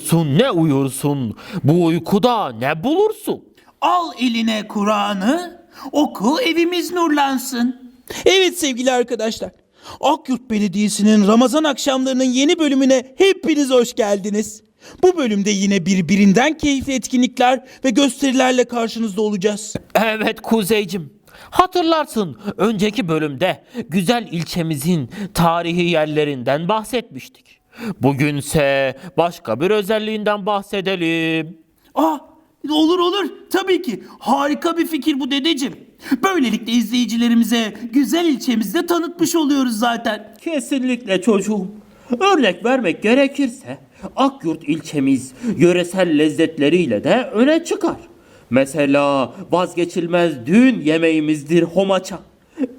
uyursun ne uyursun, bu uykuda ne bulursun? Al eline Kur'an'ı, oku evimiz nurlansın. Evet sevgili arkadaşlar. Akyurt Belediyesi'nin Ramazan akşamlarının yeni bölümüne hepiniz hoş geldiniz. Bu bölümde yine birbirinden keyifli etkinlikler ve gösterilerle karşınızda olacağız. Evet Kuzeycim. Hatırlarsın önceki bölümde güzel ilçemizin tarihi yerlerinden bahsetmiştik. Bugünse başka bir özelliğinden bahsedelim. Ah olur olur tabii ki harika bir fikir bu dedeciğim. Böylelikle izleyicilerimize güzel ilçemizde tanıtmış oluyoruz zaten. Kesinlikle çocuğum. Örnek vermek gerekirse Akyurt ilçemiz yöresel lezzetleriyle de öne çıkar. Mesela vazgeçilmez düğün yemeğimizdir homaça.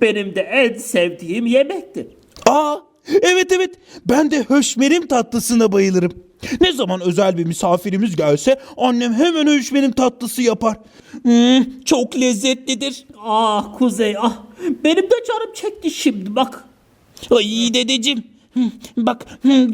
Benim de en sevdiğim yemektir. Aa evet evet ben de höşmerim tatlısına bayılırım. Ne zaman özel bir misafirimiz gelse annem hemen höşmerim tatlısı yapar. Hmm, çok lezzetlidir. Ah Kuzey ah benim de canım çekti şimdi bak. Ay dedeciğim. Hı, Bak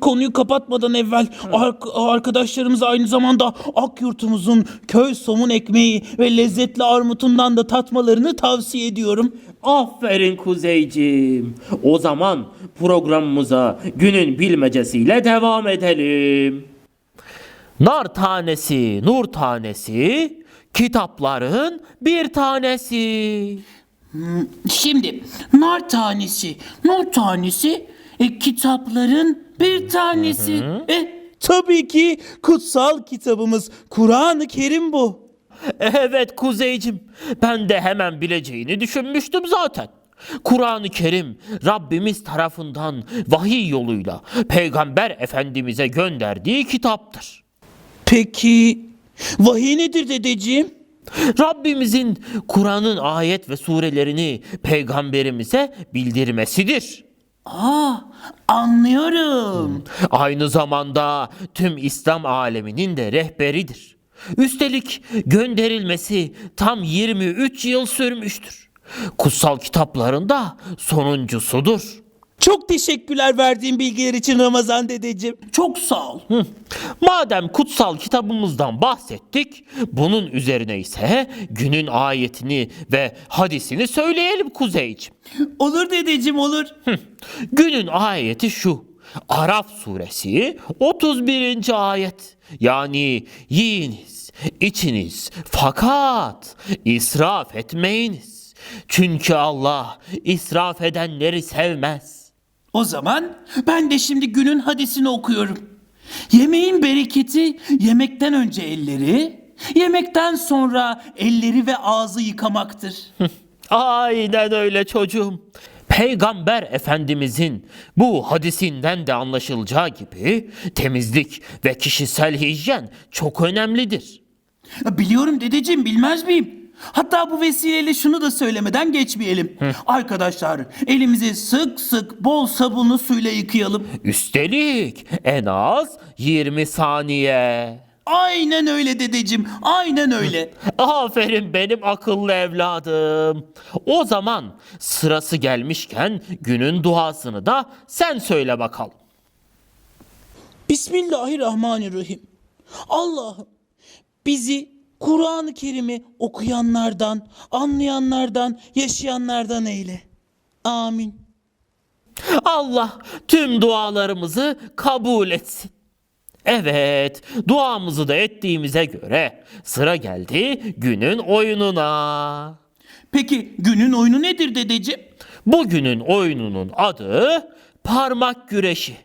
konuyu kapatmadan evvel ark- arkadaşlarımıza aynı zamanda Akyurtumuzun köy somun ekmeği ve lezzetli armutundan da tatmalarını tavsiye ediyorum. Aferin Kuzeyciğim. O zaman programımıza günün bilmecesiyle devam edelim. Nar tanesi, nur tanesi, kitapların bir tanesi. Şimdi nar tanesi, nur tanesi, e, kitapların bir tanesi. E, Tabii ki kutsal kitabımız Kur'an-ı Kerim bu. Evet Kuzeycim, ben de hemen bileceğini düşünmüştüm zaten. Kur'an-ı Kerim Rabbimiz tarafından vahiy yoluyla Peygamber Efendimiz'e gönderdiği kitaptır. Peki vahiy nedir dedeciğim? Rabbimizin Kur'an'ın ayet ve surelerini peygamberimize bildirmesidir. Aa anlıyorum. Aynı zamanda tüm İslam aleminin de rehberidir. Üstelik gönderilmesi tam 23 yıl sürmüştür. Kutsal kitaplarında sonuncusudur. Çok teşekkürler verdiğin bilgiler için Ramazan dedeciğim. Çok sağ ol. Madem kutsal kitabımızdan bahsettik, bunun üzerine ise günün ayetini ve hadisini söyleyelim Kuzeyciğim. Olur dedeciğim olur. Günün ayeti şu. Araf suresi 31. ayet. Yani yiyiniz, içiniz fakat israf etmeyiniz. Çünkü Allah israf edenleri sevmez. O zaman ben de şimdi günün hadisini okuyorum. Yemeğin bereketi yemekten önce elleri, yemekten sonra elleri ve ağzı yıkamaktır. Aynen öyle çocuğum. Peygamber Efendimizin bu hadisinden de anlaşılacağı gibi temizlik ve kişisel hijyen çok önemlidir. Biliyorum dedeciğim bilmez miyim? Hatta bu vesileyle şunu da söylemeden geçmeyelim. Arkadaşlar elimizi sık sık bol sabunlu suyla yıkayalım. Üstelik en az 20 saniye. Aynen öyle dedeciğim aynen öyle. Aferin benim akıllı evladım. O zaman sırası gelmişken günün duasını da sen söyle bakalım. Bismillahirrahmanirrahim. Allah'ım bizi Kur'an-ı Kerim'i okuyanlardan, anlayanlardan, yaşayanlardan eyle. Amin. Allah tüm dualarımızı kabul etsin. Evet, duamızı da ettiğimize göre sıra geldi günün oyununa. Peki günün oyunu nedir dedeciğim? Bugünün oyununun adı parmak güreşi.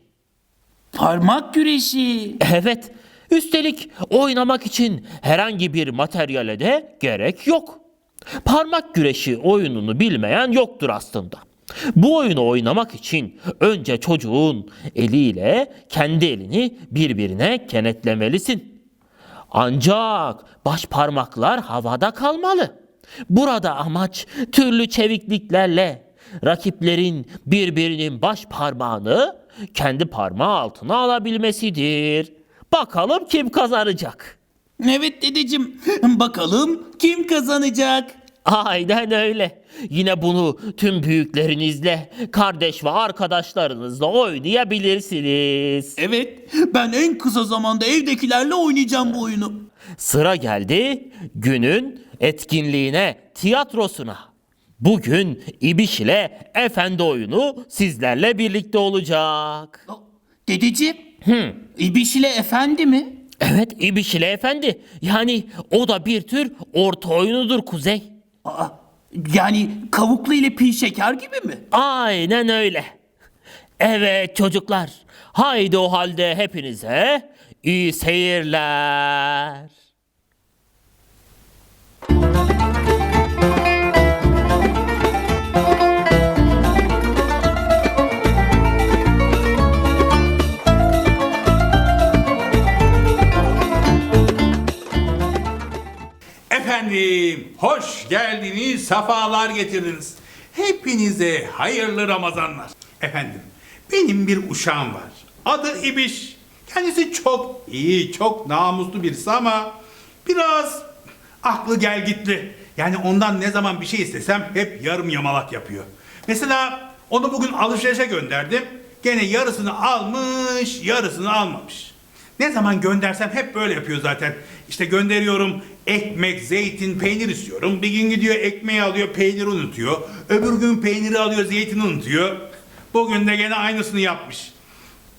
Parmak güreşi. Evet, üstelik oynamak için herhangi bir materyale de gerek yok. Parmak güreşi oyununu bilmeyen yoktur aslında. Bu oyunu oynamak için önce çocuğun eliyle kendi elini birbirine kenetlemelisin. Ancak baş parmaklar havada kalmalı. Burada amaç türlü çevikliklerle rakiplerin birbirinin baş parmağını kendi parmağı altına alabilmesidir. Bakalım kim kazanacak? Evet dedeciğim bakalım kim kazanacak? Aynen öyle. Yine bunu tüm büyüklerinizle, kardeş ve arkadaşlarınızla oynayabilirsiniz. Evet, ben en kısa zamanda evdekilerle oynayacağım bu oyunu. Sıra geldi günün etkinliğine, tiyatrosuna. Bugün İbiş ile Efendi oyunu sizlerle birlikte olacak. Dedeciğim, İbiş ile efendi mi? Evet İbiş ile Efendi. Yani o da bir tür orta oyunudur Kuzey. Aa, yani kavuklu ile pi şeker gibi mi? Aynen öyle. Evet çocuklar. Haydi o halde hepinize iyi seyirler. Efendim, hoş geldiniz, safalar getirdiniz. Hepinize hayırlı Ramazanlar. Efendim, benim bir uşağım var. Adı İbiş. Kendisi çok iyi, çok namuslu birisi ama biraz aklı gelgitli. Yani ondan ne zaman bir şey istesem hep yarım yamalak yapıyor. Mesela onu bugün alışverişe gönderdim. Gene yarısını almış, yarısını almamış. Ne zaman göndersem hep böyle yapıyor zaten. İşte gönderiyorum ekmek, zeytin, peynir istiyorum. Bir gün gidiyor ekmeği alıyor, peyniri unutuyor. Öbür gün peyniri alıyor, zeytini unutuyor. Bugün de gene aynısını yapmış.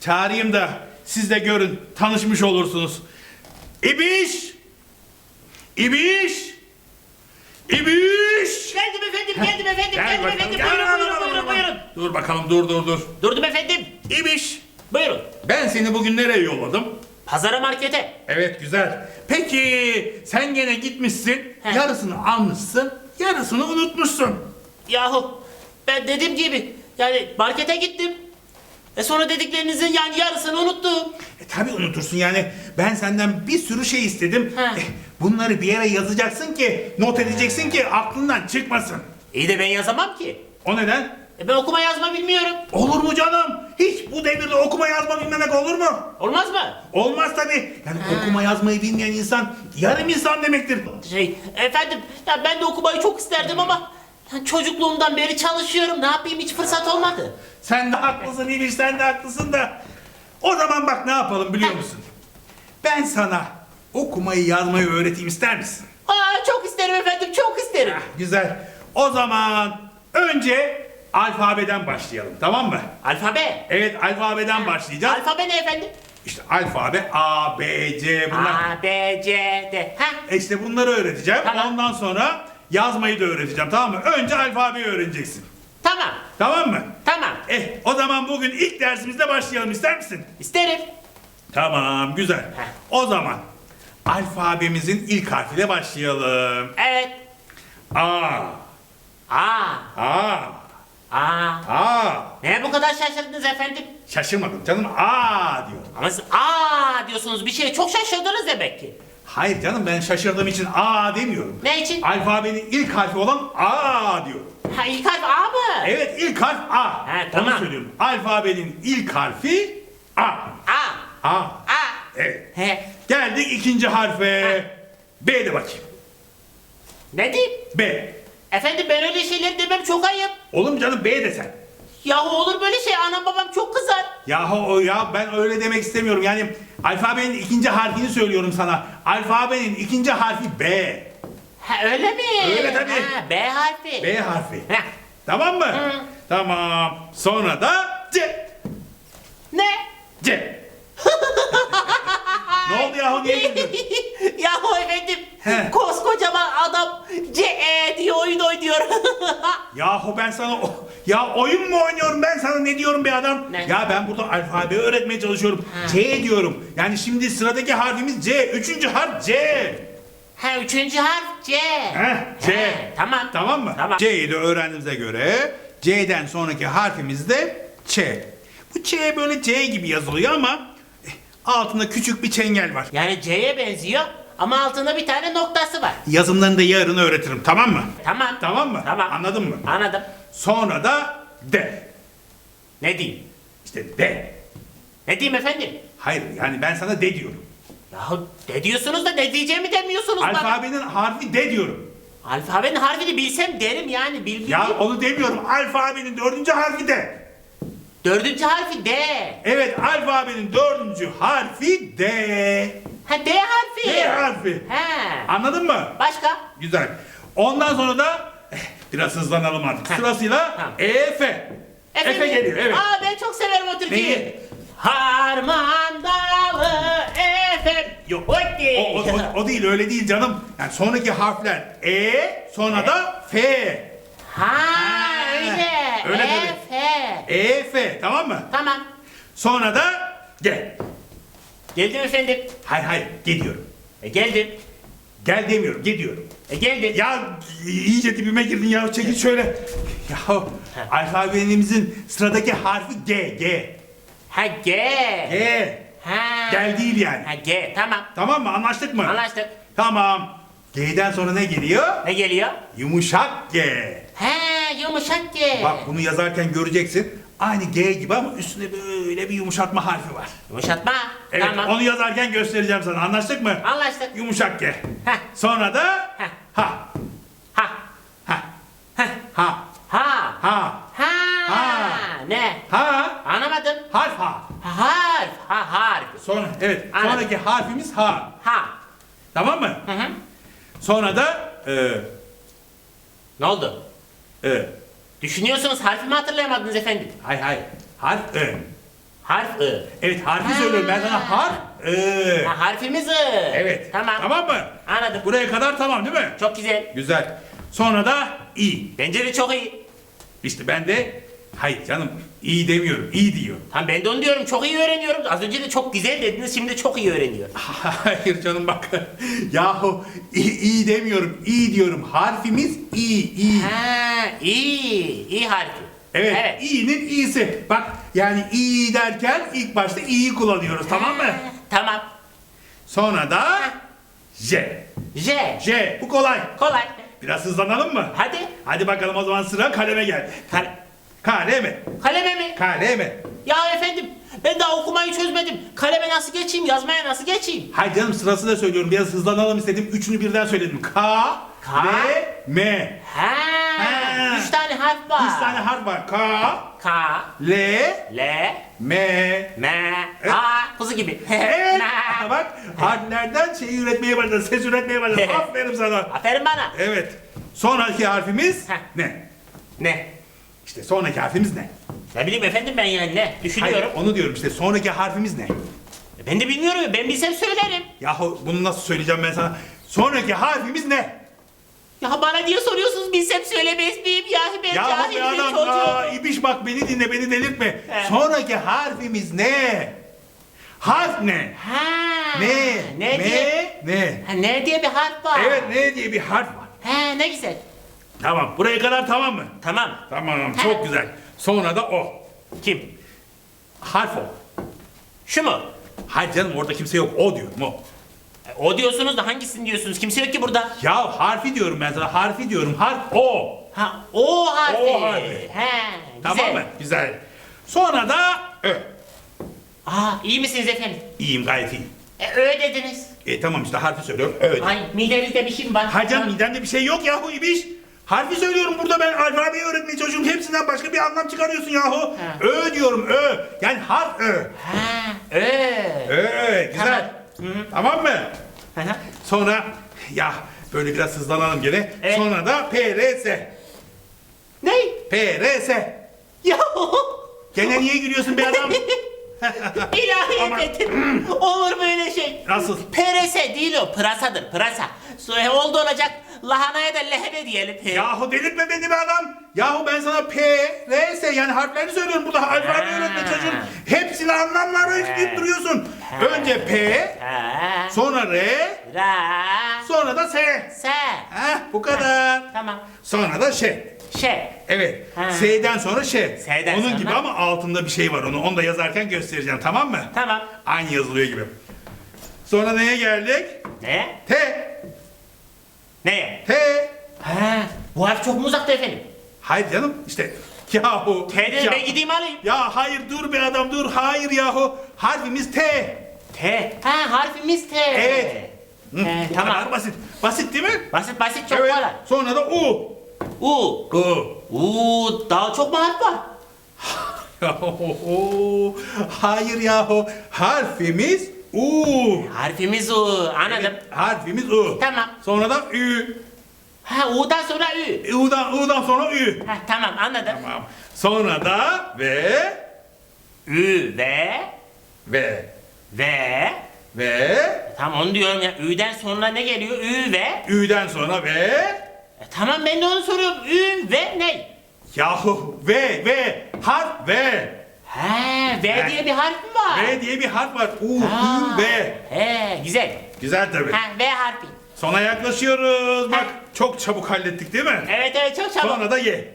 Çağırayım da siz de görün, tanışmış olursunuz. İbiş! İbiş! İbiş! Geldim efendim, geldim efendim, Gel geldim bakalım, efendim. gel Buyurun, bakalım, buyurun, buyurun, buyurun. Dur bakalım, dur dur dur. Durdum efendim. İbiş! Buyurun. Ben seni bugün nereye yolladım? Pazara markete. Evet güzel. Peki sen gene gitmişsin, He. yarısını almışsın, yarısını unutmuşsun. Yahu ben dediğim gibi yani markete gittim. E sonra dediklerinizin yani yarısını unuttum. E tabi unutursun yani. Ben senden bir sürü şey istedim. He. Eh, bunları bir yere yazacaksın ki, not edeceksin ki aklından çıkmasın. İyi de ben yazamam ki. O neden? E ben okuma yazma bilmiyorum. Olur mu canım? Hiç bu devirde okuma yazma bilmemek olur mu? Olmaz mı? Olmaz tabi. Yani okuma yazmayı bilmeyen insan yarım insan demektir. Şey efendim ya ben de okumayı çok isterdim ama ya çocukluğumdan beri çalışıyorum. Ne yapayım hiç fırsat olmadı. Sen de haklısın İbiş, sen de haklısın da. O zaman bak ne yapalım biliyor musun? Ben sana okumayı yazmayı öğreteyim ister misin? Aa çok isterim efendim çok isterim. Güzel. O zaman önce alfabeden başlayalım tamam mı? Alfabe. Evet alfabeden başlayacağız. Alfabe ne efendim? İşte alfabe A, B, C bunlar. A, B, C, D. Ha? E İşte bunları öğreteceğim. Tamam. Ondan sonra yazmayı da öğreteceğim tamam mı? Önce alfabeyi öğreneceksin. Tamam. Tamam mı? Tamam. Eh o zaman bugün ilk dersimizde başlayalım ister misin? İsterim. Tamam güzel. O zaman alfabemizin ilk harfiyle başlayalım. Evet. A, A, A, A. A. Neye bu kadar şaşırdınız efendim? Şaşırmadım canım A diyorum. Ama siz A diyorsunuz bir şeye çok şaşırdınız demek ki. Hayır canım ben şaşırdığım için A demiyorum. Ne için? Alfabenin ilk harfi olan A diyorum. Ha ilk harf A mı? Evet ilk harf A. He, tamam. Onu söylüyorum. Alfabenin ilk harfi A. A. A. A. Evet. He. Geldik ikinci harfe. B de bakayım. Ne diyeyim? B. Efendim ben öyle şeyler demem çok ayıp. Oğlum canım B de sen. Yahu olur böyle şey anam babam çok kızar. Yahu o ya ben öyle demek istemiyorum. Yani alfabenin ikinci harfini söylüyorum sana. Alfabenin ikinci harfi B. Ha öyle mi? Öyle tabii. Ha, B harfi. B harfi. Heh. Tamam mı? Hı. Tamam. Sonra da C. Ne? C. ne oldu yahu niye güldün? Yahu efendim He. koskocaman adam C E diye oyun oynuyor. Yahu ben sana o- ya oyun mu oynuyorum ben sana ne diyorum be adam? Ne? Ya ben burada alfabeyi öğretmeye çalışıyorum. C diyorum. Yani şimdi sıradaki harfimiz C. Üçüncü harf C. ha üçüncü harf C. Heh, C. He, tamam. Tamam mı? Tamam. C'yi de öğrendiğimize göre C'den sonraki harfimiz de Ç. Bu Ç böyle C gibi yazılıyor ama eh, altında küçük bir çengel var. Yani C'ye benziyor ama altında bir tane noktası var. Yazımlarını da yarın öğretirim tamam mı? Tamam. Tamam mı? Tamam. Anladın mı? Anladım. Sonra da D. Ne diyeyim? İşte D. Ne diyeyim efendim? Hayır yani ben sana D diyorum. Yahu ne diyorsunuz da ne diyeceğimi demiyorsunuz bana. Alfabenin harfi D diyorum. Alfabenin harfini bilsem derim yani bilmiyorum. Ya onu demiyorum. Alfabenin dördüncü harfi de. Dördüncü harfi D. Evet alfabenin dördüncü harfi D. Ha D harfi. D harfi. He. Anladın mı? Başka? Güzel. Ondan sonra da eh, biraz hızlanalım artık. Heh. Sırasıyla Tamam. E, F. Efe geliyor evet. Aa ben çok severim o türküyü. Neyi? Harman dalı Efe. Yok. Okey. O, o, o, o değil öyle değil canım. Yani sonraki harfler E sonra da F. Ha öyle. Öyle tabii. Efe. E F tamam mı? Tamam. Sonra da G. Geldim efendim. Hayır hayır gidiyorum. E, geldim. Gel demiyorum gidiyorum. E, geldim. Ya iyice dibime girdin ya çekil şöyle. Ya alfabemizin sıradaki harfi G G. Ha G. G. Ha. Gel değil yani. Ha G tamam. Tamam mı anlaştık mı? Anlaştık. Tamam. G'den sonra ne geliyor? Ne geliyor? Yumuşak G. He yumuşak G. Bak bunu yazarken göreceksin. Aynı G gibi ama üstüne böyle bir yumuşatma harfi var. Yumuşatma. Evet Tamam. onu yazarken göstereceğim sana. Anlaştık mı? Anlaştık. Yumuşak G. Heh. Sonra da Heh. ha. Ha. Ha. Ha. Ha. Ha. Ha. Ha. Ne? Ha. Anlamadım. Harf ha. Harf. Ha harf. Sonra evet. Anladım. Sonraki harfimiz ha. Ha. Tamam mı? Hı hı. Sonra da e, Ne oldu? e. Düşünüyorsunuz harfimi hatırlayamadınız efendim. Hay hay. Harf e. Harf I. Evet harfi Ha. söylüyorum ben sana harf e. Ha, harfimiz I. Evet. Tamam. Tamam mı? Anladım. Buraya kadar tamam değil mi? Çok güzel. Güzel. Sonra da i. Bence de çok iyi. İşte ben de hayır canım iyi demiyorum. iyi diyor. Tam ben de onu diyorum. Çok iyi öğreniyorum. Az önce de çok güzel dediniz. Şimdi çok iyi öğreniyor. Hayır canım bak. Yahu iyi, iyi demiyorum. iyi diyorum. Harfimiz i. i. Ha, iyi. İyi harfi. Evet, Evet. i'nin i'si. Bak yani i derken ilk başta i'yi kullanıyoruz tamam mı? Ha, Tamam. Sonra da j. J. J. Bu kolay. Kolay. Biraz hızlanalım mı? Hadi. Hadi bakalım o zaman sıra kaleme geldi. Kale- Kaleme. kaleme mi? Kaleme. Ya efendim ben daha okumayı çözmedim. Kaleme nasıl geçeyim? Yazmaya nasıl geçeyim? Hayır canım sırası da söylüyorum. Biraz hızlanalım istedim. Üçünü birden söyledim. K, K. L, M. Ha. Ha. Üç tane harf var. Üç tane harf var. K, K, L, L, M. M, A, kuzu gibi. Evet. M. Bak harflerden şey üretmeye başladın. Ses üretmeye başladın. Aferin sana. Aferin bana. Evet. Sonraki harfimiz Heh. ne? Ne? İşte sonraki harfimiz ne? Ne bileyim efendim ben yani ne? Düşünüyorum. Hayır, onu diyorum işte. Sonraki harfimiz ne? Ben de bilmiyorum. Ben bilsem söylerim. Yahu bunu nasıl söyleyeceğim ben sana? Sonraki harfimiz ne? Ya bana diye soruyorsunuz bilsem söylemez miyim ya? Ben Ya cahil bir adam, çocuğum. aa, ibiş bak beni dinle, beni delirtme. He. Sonraki harfimiz ne? Harf ne? Ha. Ne? Ne ne? diye? Ne? Ha, ne diye bir harf var? Evet, ne diye bir harf var. Ha ne güzel. Tamam, buraya kadar tamam mı? Tamam. Tamam, çok güzel. Sonra da o. Kim? Harf o. Şu mu? Hayır canım orada kimse yok, o diyorum o. E, O diyorsunuz da hangisini diyorsunuz? Kimse yok ki burada. Ya harfi diyorum ben sana, harfi diyorum. Harf o. Ha o harfi. O harfi. He. Tamam güzel. mı? Güzel. Sonra da ö. Aa iyi misiniz efendim? İyiyim gayet iyiyim. E, ö dediniz. E tamam işte harfi söylüyorum. Ö. Ay midenizde bir şey mi var? Hayır canım midemde bir şey yok yahu ibiş. Harfi söylüyorum burada ben alfabeyi öğretmeye çalışıyorum. Hepsinden başka bir anlam çıkarıyorsun yahu. Ha. Ö diyorum ö. Yani harf ö. Ha, ö. Ö güzel. Tamam mı? Hı hı. Sonra ya böyle biraz hızlanalım gene. Evet. Sonra da PRS. ne? PRS. Ya Gene niye gülüyorsun be adam? ilahi Ama-. Olur böyle şey. Nasıl? Perese değil o pırasadır pırasa. So- Oldu olacak lahanaya da lehene diyelim. Yahu delirtme beni be adam. Yahu ben sana P, R, S yani harflerini söylüyorum. Burada alfabe öğretmeye çalışıyorum. Hepsini anlamlarla yükleyip duruyorsun. Önce P, Ha, sonra R, ra, sonra da S. se. Heh, bu kadar. Tamam. Sonra da Ş. Şey. Evet. Ha. S'den sonra Ş. S'den Onun sonra? gibi ama altında bir şey var onu. Onu da yazarken göstereceğim tamam mı? Tamam. Aynı yazılıyor gibi. Sonra neye geldik? Ne? T. Ne? T. Ha, bu harf çok mu uzakta efendim? Hayır canım işte yahu. T'den ya- ben gideyim alayım. Ya hayır dur be adam dur. Hayır yahu. Harfimiz T. T. Ha harfimiz T. Evet. He, Bu tamam. kadar basit. Basit değil mi? Basit basit çok evet. kolay. Sonra da U. U. U. U daha çok mu harf var? Yahu, Hayır yahu. Harfimiz U. Harfimiz U. Anladım. Harfimiz U. Tamam. Sonra da Ü. Ha U'dan sonra Ü. U'dan, U'dan sonra Ü. Ha, tamam anladım. Tamam. Sonra da ve Ü ve ve ve ve Tamam onu diyorum ya. Ü'den sonra ne geliyor? Ü ve Ü'den sonra ve E, tamam ben de onu soruyorum. Ü ve ne? yahu ve ve harf ve He, V diye bir harf mi var? V diye bir harf var. U, Ha, Ü, V. He, güzel. Güzel tabii. Ha, V harfi. Sona yaklaşıyoruz. Bak çok çabuk hallettik değil mi? Evet evet çok çabuk. Sonra da ye.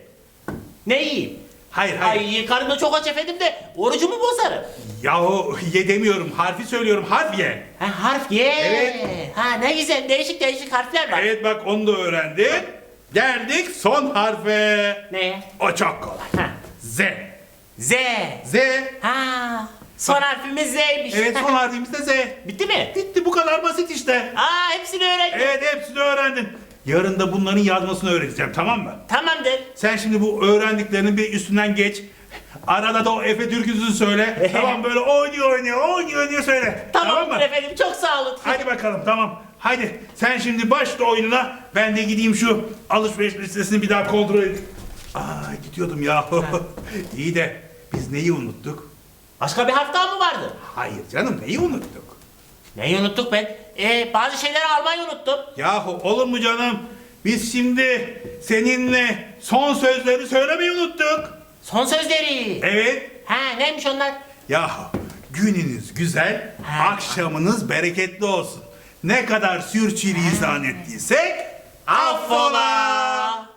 Ne yiyeyim? Hayır hayır. Ay karnım da çok aç efendim de orucumu bozarım. Yahu ye demiyorum. Harfi söylüyorum. Harf ye. Ha, harf ye. Evet. Ha ne güzel değişik değişik harfler var. Evet bak onu da öğrendik. Geldik son harfe. Ne? O çok kolay. Ha. Z. Z. Z. Ha. Son harfimiz Z'ymiş. Evet son harfimiz de Z. Bitti mi? Bitti bu kadar basit işte. Aa hepsini öğrendim. Evet hepsini öğrendin. Yarın da bunların yazmasını öğreteceğim tamam mı? Tamamdır. Sen şimdi bu öğrendiklerinin bir üstünden geç. Arada da o Efe türküsünü söyle. tamam böyle oynuyor oynuyor oynuyor oynuyor söyle. Tamamdır mı? efendim çok sağ olun. Hadi bakalım tamam. Hadi sen şimdi başla oyununa. Ben de gideyim şu alışveriş listesini bir daha kontrol edeyim. Aa gidiyordum ya. İyi de biz neyi unuttuk? Başka bir harf daha mı vardı? Hayır canım neyi unuttuk? Neyi unuttuk ben? Ee, bazı şeyleri almayı unuttum. Yahu olur mu canım? Biz şimdi seninle son sözleri söylemeyi unuttuk. Son sözleri. Evet. Ha neymiş onlar? Yahu gününüz güzel, Ha. akşamınız bereketli olsun. Ne kadar sürçülisan ettiysek Affola.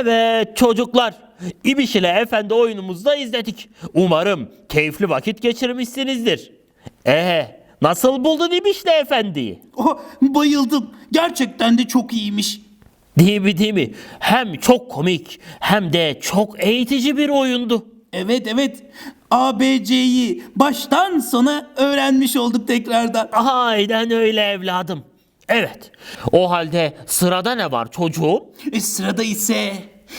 Evet çocuklar. İbiş ile Efendi oyunumuzda izledik. Umarım keyifli vakit geçirmişsinizdir. Ee, nasıl buldun İbiş ile Efendi'yi? Oh, bayıldım. Gerçekten de çok iyiymiş. Değil mi değil mi? Hem çok komik hem de çok eğitici bir oyundu. Evet evet. ABC'yi baştan sona öğrenmiş olduk tekrardan. Aynen öyle evladım. Evet. O halde sırada ne var çocuğum? E, sırada ise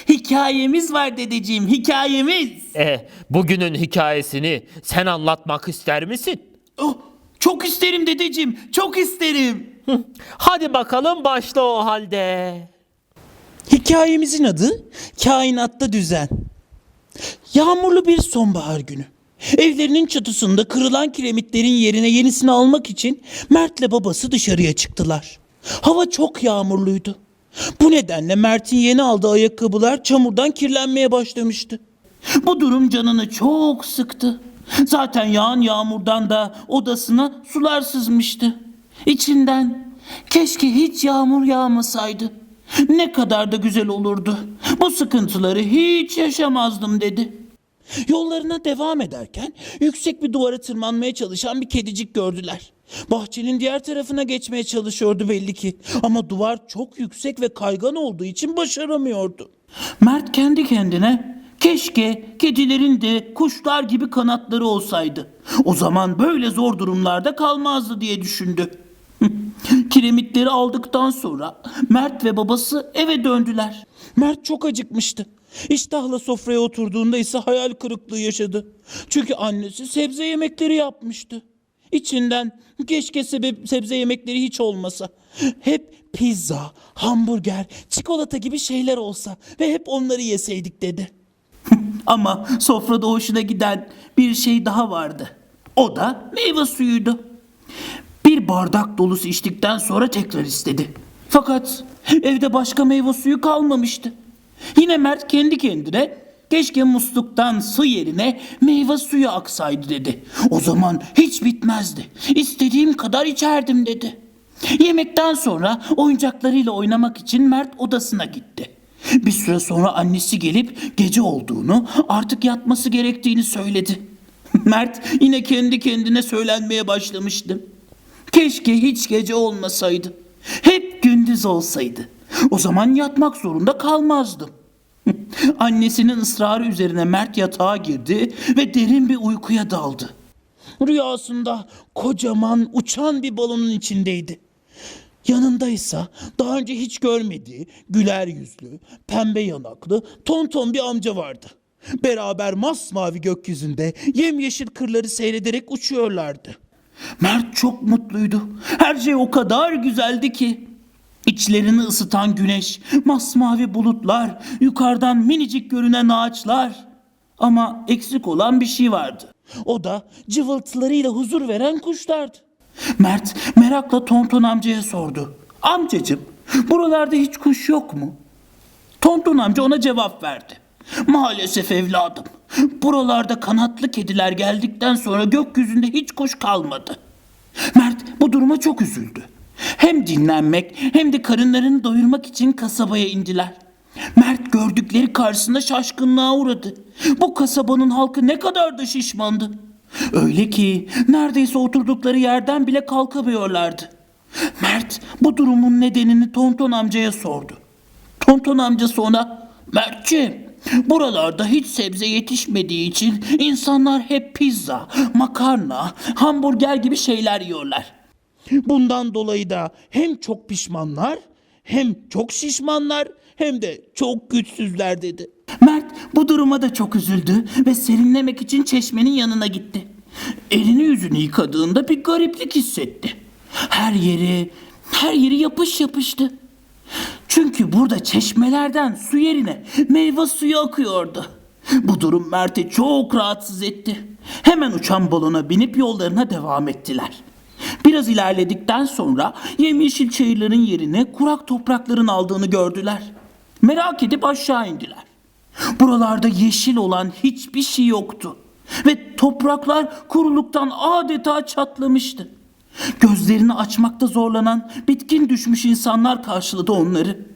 hikayemiz var dedeciğim hikayemiz. E, bugünün hikayesini sen anlatmak ister misin? Oh, çok isterim dedeciğim çok isterim. Hı, Hadi bakalım başla o halde. Hikayemizin adı Kainatta Düzen. Yağmurlu bir sonbahar günü. Evlerinin çatısında kırılan kiremitlerin yerine yenisini almak için Mert'le babası dışarıya çıktılar. Hava çok yağmurluydu. Bu nedenle Mert'in yeni aldığı ayakkabılar çamurdan kirlenmeye başlamıştı. Bu durum canını çok sıktı. Zaten yağan yağmurdan da odasına sular sızmıştı. İçinden keşke hiç yağmur yağmasaydı. Ne kadar da güzel olurdu. Bu sıkıntıları hiç yaşamazdım dedi. Yollarına devam ederken yüksek bir duvara tırmanmaya çalışan bir kedicik gördüler. Bahçenin diğer tarafına geçmeye çalışıyordu belli ki. Ama duvar çok yüksek ve kaygan olduğu için başaramıyordu. Mert kendi kendine keşke kedilerin de kuşlar gibi kanatları olsaydı. O zaman böyle zor durumlarda kalmazdı diye düşündü. Kiremitleri aldıktan sonra Mert ve babası eve döndüler. Mert çok acıkmıştı. İştahla sofraya oturduğunda ise hayal kırıklığı yaşadı. Çünkü annesi sebze yemekleri yapmıştı. İçinden keşke sebze yemekleri hiç olmasa. Hep pizza, hamburger, çikolata gibi şeyler olsa ve hep onları yeseydik dedi. Ama sofrada hoşuna giden bir şey daha vardı. O da meyve suyuydu. Bir bardak dolusu içtikten sonra tekrar istedi. Fakat evde başka meyve suyu kalmamıştı. Yine Mert kendi kendine keşke musluktan su yerine meyve suyu aksaydı dedi. O zaman hiç bitmezdi. İstediğim kadar içerdim dedi. Yemekten sonra oyuncaklarıyla oynamak için Mert odasına gitti. Bir süre sonra annesi gelip gece olduğunu, artık yatması gerektiğini söyledi. Mert yine kendi kendine söylenmeye başlamıştı. Keşke hiç gece olmasaydı. Hep gündüz olsaydı. O zaman yatmak zorunda kalmazdım. Annesinin ısrarı üzerine Mert yatağa girdi ve derin bir uykuya daldı. Rüyasında kocaman uçan bir balonun içindeydi. Yanındaysa daha önce hiç görmediği güler yüzlü, pembe yanaklı, tonton bir amca vardı. Beraber masmavi gökyüzünde yemyeşil kırları seyrederek uçuyorlardı. Mert çok mutluydu. Her şey o kadar güzeldi ki. İçlerini ısıtan güneş, masmavi bulutlar, yukarıdan minicik görünen ağaçlar. Ama eksik olan bir şey vardı. O da cıvıltılarıyla huzur veren kuşlardı. Mert merakla Tonton amcaya sordu. Amcacım, buralarda hiç kuş yok mu? Tonton amca ona cevap verdi. Maalesef evladım. Buralarda kanatlı kediler geldikten sonra gökyüzünde hiç kuş kalmadı. Mert bu duruma çok üzüldü. Hem dinlenmek hem de karınlarını doyurmak için kasabaya indiler. Mert gördükleri karşısında şaşkınlığa uğradı. Bu kasabanın halkı ne kadar da şişmandı. Öyle ki neredeyse oturdukları yerden bile kalkamıyorlardı. Mert bu durumun nedenini Tonton amcaya sordu. Tonton amcası ona Mertciğim buralarda hiç sebze yetişmediği için insanlar hep pizza, makarna, hamburger gibi şeyler yiyorlar. Bundan dolayı da hem çok pişmanlar, hem çok şişmanlar, hem de çok güçsüzler dedi. Mert bu duruma da çok üzüldü ve serinlemek için çeşmenin yanına gitti. Elini yüzünü yıkadığında bir gariplik hissetti. Her yeri, her yeri yapış yapıştı. Çünkü burada çeşmelerden su yerine meyve suyu akıyordu. Bu durum Mert'i çok rahatsız etti. Hemen uçan balona binip yollarına devam ettiler. Biraz ilerledikten sonra yemyeşil çayırların yerine kurak toprakların aldığını gördüler. Merak edip aşağı indiler. Buralarda yeşil olan hiçbir şey yoktu. Ve topraklar kuruluktan adeta çatlamıştı. Gözlerini açmakta zorlanan bitkin düşmüş insanlar karşıladı onları.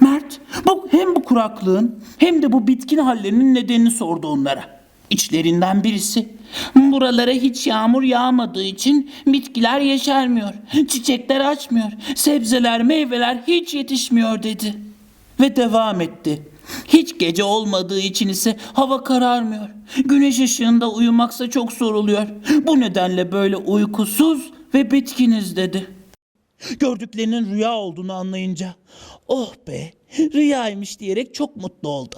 Mert bu, hem bu kuraklığın hem de bu bitkin hallerinin nedenini sordu onlara. İçlerinden birisi buralara hiç yağmur yağmadığı için bitkiler yeşermiyor, çiçekler açmıyor, sebzeler meyveler hiç yetişmiyor dedi. Ve devam etti. Hiç gece olmadığı için ise hava kararmıyor. Güneş ışığında uyumaksa çok zor oluyor. Bu nedenle böyle uykusuz ve bitkiniz dedi. Gördüklerinin rüya olduğunu anlayınca, oh be rüyaymış diyerek çok mutlu oldu.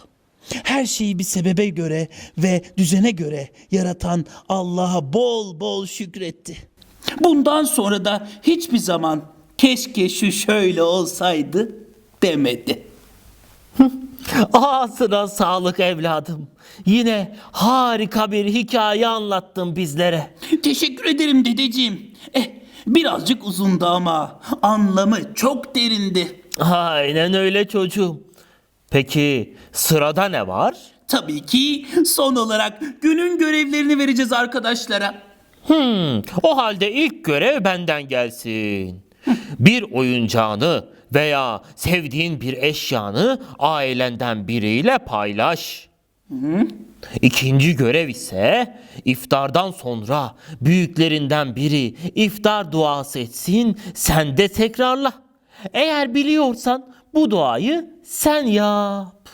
Her şeyi bir sebebe göre ve düzene göre yaratan Allah'a bol bol şükretti. Bundan sonra da hiçbir zaman keşke şu şöyle olsaydı demedi. Ağzına sağlık evladım. Yine harika bir hikaye anlattın bizlere. Teşekkür ederim dedeciğim. Eh birazcık uzundu ama anlamı çok derindi. Aynen öyle çocuğum. Peki sırada ne var? Tabii ki son olarak günün görevlerini vereceğiz arkadaşlara. Hmm, o halde ilk görev benden gelsin. Bir oyuncağını veya sevdiğin bir eşyanı ailenden biriyle paylaş. İkinci görev ise iftardan sonra büyüklerinden biri iftar duası etsin, sen de tekrarla. Eğer biliyorsan bu duayı sen yap.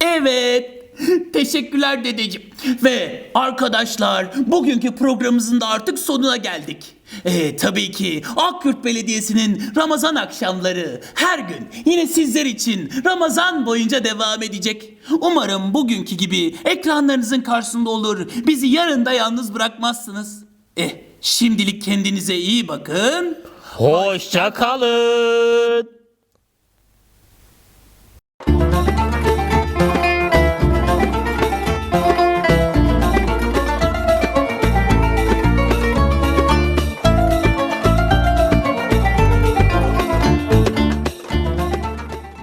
Evet. Teşekkürler dedeciğim. Ve arkadaşlar bugünkü programımızın da artık sonuna geldik. Ee, tabii ki Akyurt Belediyesi'nin Ramazan akşamları her gün yine sizler için Ramazan boyunca devam edecek. Umarım bugünkü gibi ekranlarınızın karşısında olur. Bizi yarın da yalnız bırakmazsınız. Eh, şimdilik kendinize iyi bakın. Hoşça kalın. Thank you.